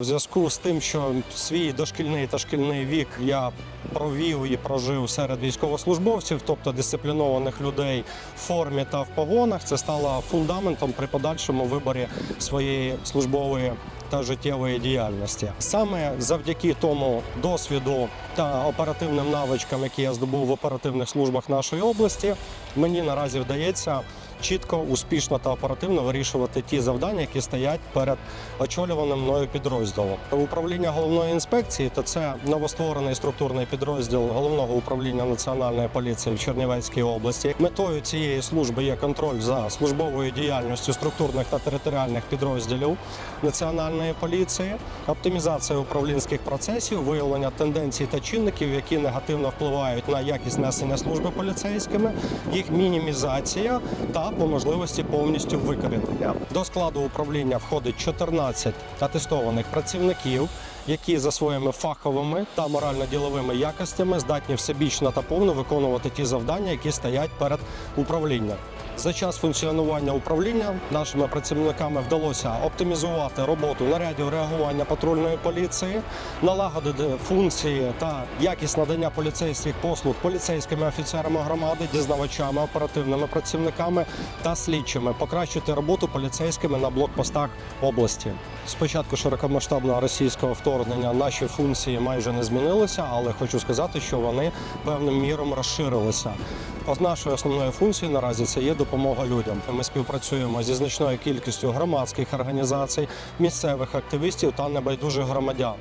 В зв'язку з тим, що свій дошкільний та шкільний вік я провів і прожив серед військовослужбовців, тобто дисциплінованих людей в формі та в погонах, це стало фундаментом при подальшому виборі своєї службової та життєвої діяльності. Саме завдяки тому досвіду та оперативним навичкам, які я здобув в оперативних службах нашої області, мені наразі вдається чітко, успішно та оперативно вирішувати ті завдання, які стоять перед очолюваним мною підрозділом. Управління головної інспекції то це новостворений структурний підрозділ головного управління національної поліції в Чернівецькій області. Метою цієї служби є контроль за службовою діяльністю структурних та територіальних підрозділів національної поліції, оптимізація управлінських процесів, виявлення тенденцій та чинників, які негативно впливають на якість несення служби поліцейськими, їх мінімізація та по можливості повністю викорінення. До складу управління входить 14 атестованих працівників, які за своїми фаховими та морально-діловими якостями здатні всебічно та повно виконувати ті завдання, які стоять перед управлінням. За час функціонування управління нашими працівниками вдалося оптимізувати роботу нарядів реагування патрульної поліції, налагодити функції та якість надання поліцейських послуг поліцейськими офіцерами громади, дізнавачами, оперативними працівниками та слідчими, покращити роботу поліцейськими на блокпостах області. Спочатку широкомасштабного російського вторгнення наші функції майже не змінилися, але хочу сказати, що вони певним міром розширилися. Нашою основною функцією наразі це є допомога людям. Ми співпрацюємо зі значною кількістю громадських організацій, місцевих активістів та небайдужих громадян.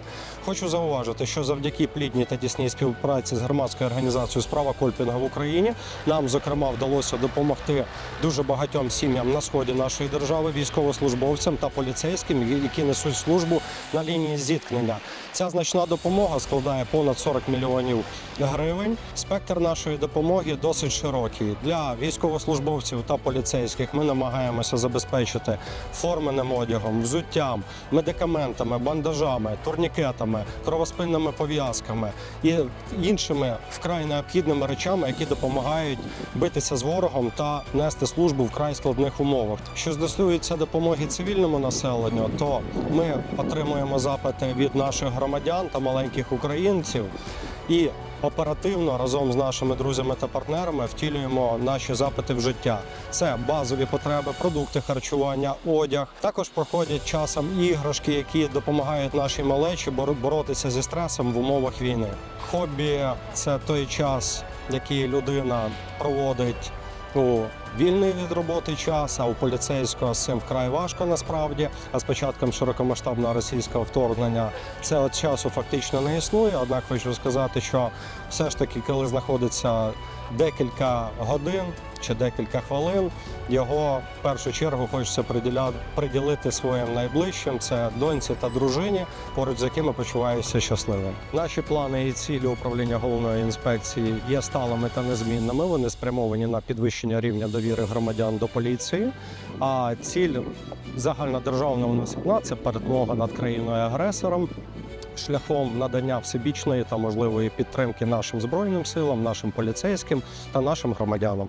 Хочу зауважити, що завдяки плідній та тісній співпраці з громадською організацією Справа Кольпінга в Україні нам, зокрема, вдалося допомогти дуже багатьом сім'ям на сході нашої держави, військовослужбовцям та поліцейським, які несуть службу на лінії зіткнення. Ця значна допомога складає понад 40 мільйонів гривень. Спектр нашої допомоги досить широкий. Для військовослужбовців та поліцейських ми намагаємося забезпечити форменим одягом, взуттям, медикаментами, бандажами, турнікетами, кровоспинними пов'язками і іншими вкрай необхідними речами, які допомагають битися з ворогом та нести службу в край складних умовах. Що стосується допомоги цивільному населенню, то ми отримуємо запити від наших громадян та маленьких українців і оперативно разом з нашими друзями та партнерами втілюємо наші запити в життя. Це базові потреби, продукти харчування, одяг. Також проходять часом іграшки, які допомагають нашій малечі боро- боротися зі стресом в умовах війни. Хобі це той час, який людина проводить у вільний від роботи час, а у поліцейського з цим вкрай важко насправді. А з початком широкомасштабного російського вторгнення це от часу фактично не існує. Однак хочу сказати, що все ж таки, коли знаходиться декілька годин чи декілька хвилин, його в першу чергу хочеться приділити своїм найближчим це доньці та дружині, поруч з якими почуваюся щасливим. Наші плани і цілі управління головної інспекції є сталими та незмінними. Вони спрямовані на підвищення рівня довіри громадян до поліції. А ціль загальнодержавна у нас одна – це перемога над країною агресором. Шляхом надання всебічної та можливої підтримки нашим збройним силам, нашим поліцейським та нашим громадянам.